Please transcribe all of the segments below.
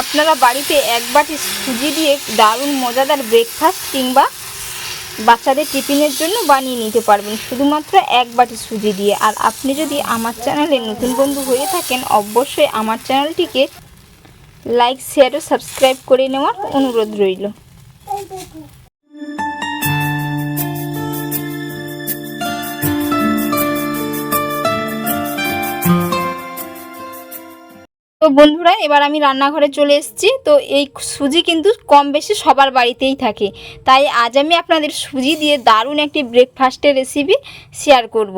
আপনারা বাড়িতে এক বাটি সুজি দিয়ে দারুণ মজাদার ব্রেকফাস্ট কিংবা বাচ্চাদের টিফিনের জন্য বানিয়ে নিতে পারবেন। শুধুমাত্র এক বাটি সুজি দিয়ে। আর আপনি যদি আমার চ্যানেলে নতুন বন্ধু হয়ে থাকেন, অবশ্যই আমার চ্যানেলটিকে লাইক শেয়ার ও সাবস্ক্রাইব করে নেওয়ার অনুরোধ রইল। তো বন্ধুরা, এবার আমি রান্নাঘরে চলে এসেছি। তো এই সুজি কিন্তু কম বেশি সবার বাড়িতেই থাকে। তাই আজ আমি আপনাদের সুজি দিয়ে দারুণ একটি ব্রেকফাস্টের রেসিপি শেয়ার করব।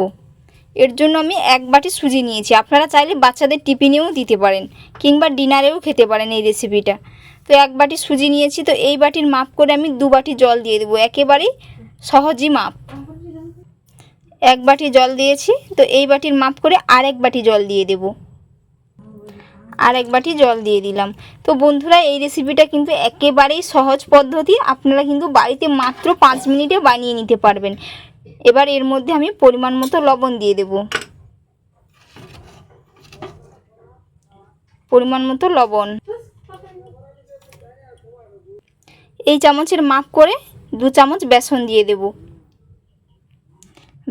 এর জন্য আমি এক বাটি সুজি নিয়েছি। আপনারা চাইলে বাচ্চাদের টিফিনেও দিতে পারেন, কিংবা ডিনারেও খেতে পারেন এই রেসিপিটা তো এক বাটি সুজি নিয়েছি। তো এই বাটির মাপ করে আমি দু বাটি জল দিয়ে দেবো। একেবারেই সহজই মাপ। এক বাটি জল দিয়েছি। তো এই বাটির মাপ করে আরেক বাটি জল দিয়ে দেবো। আর এক বাটি জল দিয়ে দিলাম। তো বন্ধুরা, এই রেসিপিটা কিন্তু একেবারেই সহজ পদ্ধতি। আপনারা কিন্তু বাড়িতে মাত্র পাঁচ মিনিটে বানিয়ে নিতে পারবেন। এবার এর মধ্যে আমি পরিমাণ মতো লবণ দিয়ে দেব। পরিমাণ মতো লবণ। এই চামচের মাপ করে দু চামচ বেসন দিয়ে দেব।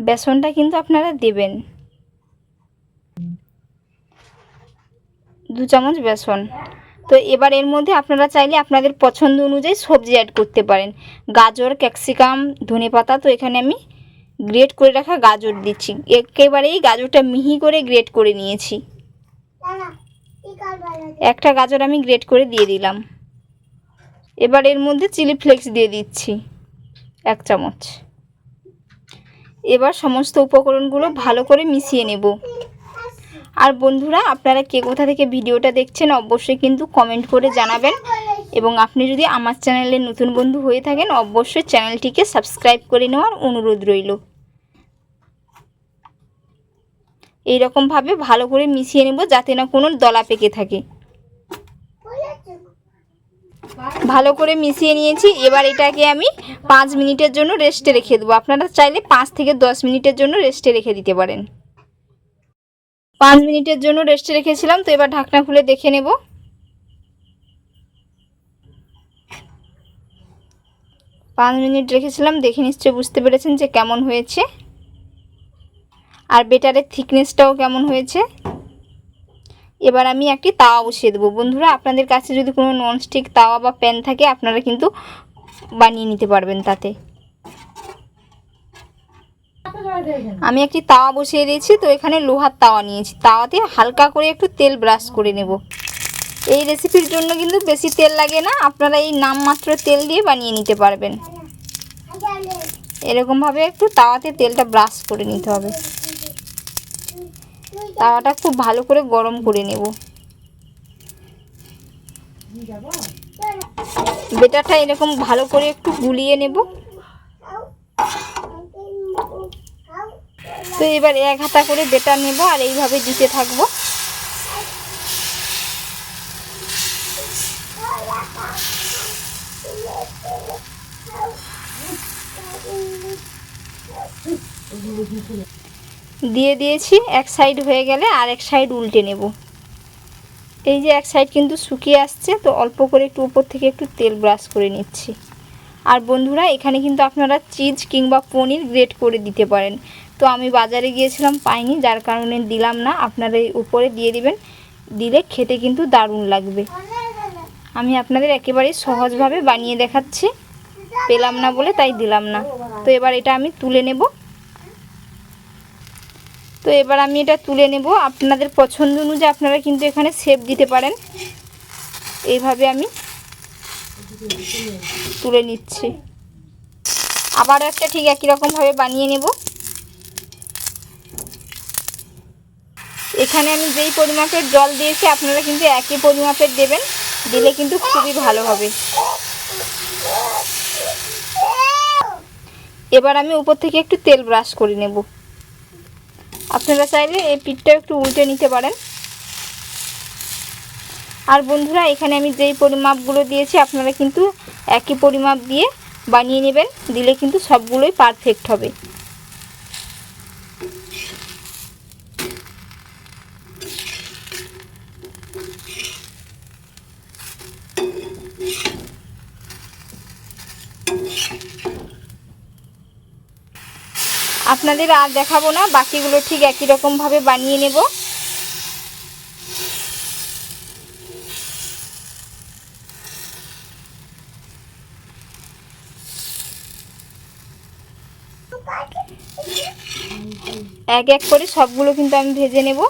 বেসনটা কিন্তু আপনারা দেবেন। দু চামচ বেসন। তো এবার এর মধ্যে আপনারা চাইলে আপনাদের পছন্দ অনুযায়ী সবজি অ্যাড করতে পারেন। গাজর, ক্যাপসিকাম ধনেপাতা তো এখানে আমি গ্রেট করে রাখা গাজর দিচ্ছি। একেবারেই গাজরটা মিহি করে গ্রেট করে নিয়েছি। একটা গাজর আমি গ্রেট করে দিয়ে দিলাম। এবার এর মধ্যে চিলি ফ্লেক্স দিয়ে দিচ্ছি, এক চামচ। এবার সমস্ত উপকরণগুলো ভালো করে মিশিয়ে নেব। আর বন্ধুরা, আপনারা কে কোথা থেকে ভিডিওটা দেখছেন অবশ্যই কিন্তু কমেন্ট করে জানাবেন। এবং আপনি যদি আমার চ্যানেলে নতুন বন্ধু হয়ে থাকেন, অবশ্যই চ্যানেলটিকে সাবস্ক্রাইব করে নেওয়ার অনুরোধ রইল। এইরকমভাবে ভালো করে মিশিয়ে নেব যাতে না কোনো দলা পেকে থাকে। ভালো করে মিশিয়ে নিয়েছি। এবার এটাকে আমি পাঁচ মিনিটের জন্য রেস্টে রেখে দেবো। আপনারা চাইলে পাঁচ থেকে দশ মিনিটের জন্য রেস্টে রেখে দিতে পারেন। পাঁচ মিনিটের জন্য রেস্টে রেখেছিলাম, তো এবার ঢাকনা খুলে দেখে নেব। পাঁচ মিনিট রেখেছিলাম, দেখে নিশ্চয়ই বুঝতে পেরেছেন যে কেমন হয়েছে। আর বেটারের থিকনেসটাও কেমন হয়েছে। এবার আমি একটি তাওয়া বসিয়ে দেবো। বন্ধুরা, আপনাদের কাছে যদি কোনো ননস্টিক তাওয়া বা প্যান থাকে, আপনারা কিন্তু বানিয়ে নিতে পারবেন তাতে। আমি একটি তাওয়া বসিয়ে দিয়েছি, তো এখানে লোহার তাওয়া নিয়েছি। তাওয়াতে হালকা করে একটু তেল ব্রাশ করে নেব। এই রেসিপির জন্য কিন্তু বেশি তেল লাগে না, আপনারা এই নামমাত্র তেল দিয়ে বানিয়ে নিতে পারবেন। এরকমভাবে একটু তাওয়াতে তেলটা ব্রাশ করে নিতে হবে। তাওয়াটা খুব ভালো করে গরম করে নেব। বেটারটা এরকম ভালো করে একটু গুলিয়ে নেব। তো এবার এক হাতা করে বেটার নেব আর এইভাবে দিতে থাকব। দিয়ে দিয়েছি, এক সাইড হয়ে গেলে আর এক সাইড উল্টে নেব। এই যে এক সাইড কিন্তু শুকিয়ে আসছে, তো অল্প করে একটু উপর থেকে একটু তেল ব্রাশ করে নিচ্ছি। আর বন্ধুরা, এখানে কিন্তু আপনারা চিজ কিংবা পনির গ্রেট করে দিতে পারেন। তো আমি বাজারে গিয়েছিলাম, পাইনি, যার কারণে দিলাম না। আপনারা এই উপরে দিয়ে দিবেন, দিলে খেতে কিন্তু দারুণ লাগবে। আমি আপনাদের একেবারেই সহজভাবে বানিয়ে দেখাচ্ছি। পেলাম না বলে তাই দিলাম না। তো এবার এটা আমি তুলে নেব। তো এবার আমি এটা তুলে নেব। আপনাদের পছন্দ অনুযায়ী আপনারা কিন্তু এখানে শেপ দিতে পারেন। এইভাবে আমি তুলে নিচ্ছি। আবারও একটা ঠিক একই রকমভাবে বানিয়ে নেব। এখানে আমি যেই পরিমাপের জল দিয়েছি, আপনারা কিন্তু একই পরিমাপের দেবেন। দিলে কিন্তু খুবই ভালো হবে। এবার আমি উপর থেকে একটু তেল ব্রাশ করে নেব। আপনারা চাইলে এই পিঠটা একটু উল্টে নিতে পারেন। আর বন্ধুরা, এখানে আমি যেই পরিমাপগুলো দিয়েছি, আপনারা কিন্তু একই পরিমাপ দিয়ে বানিয়ে নেবেন। দিলে কিন্তু সবগুলোই পারফেক্ট হবে। আপনাদের আর দেখাবো না, বাকিগুলো ঠিক একই রকমভাবে বানিয়ে নেব। এক এক করে সবগুলো কিন্তু আমি ভেজে নেব।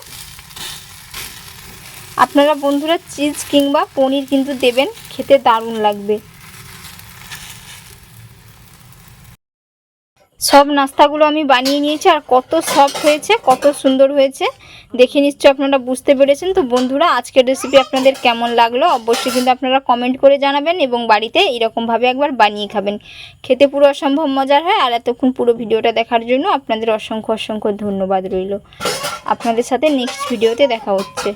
আপনারা বন্ধুরা চিজ কিংবা পনির কিন্তু দেবেন, খেতে দারুণ লাগবে। সব নাস্তাগুলো আমি বানিয়ে নিয়েছি আর কত সফট হয়েছে, কত সুন্দর হয়েছে। দেখে নিশ্চয় আপনারা বুঝতে পেরেছেন। তো বন্ধুরা, আজকের রেসিপি আপনাদের কেমন লাগল অবশ্যই কিন্তু আপনারা কমেন্ট করে জানাবেন এবং বাড়িতে এরকমভাবে একবার বানিয়ে খাবেন। খেতে পুরো অসম্ভব মজার হয় আর এতক্ষণ পুরো ভিডিওটা দেখার জন্য আপনাদের অসংখ্য অসংখ্য ধন্যবাদ রইল। আপনাদের সাথে নেক্সট ভিডিওতে দেখা হচ্ছে।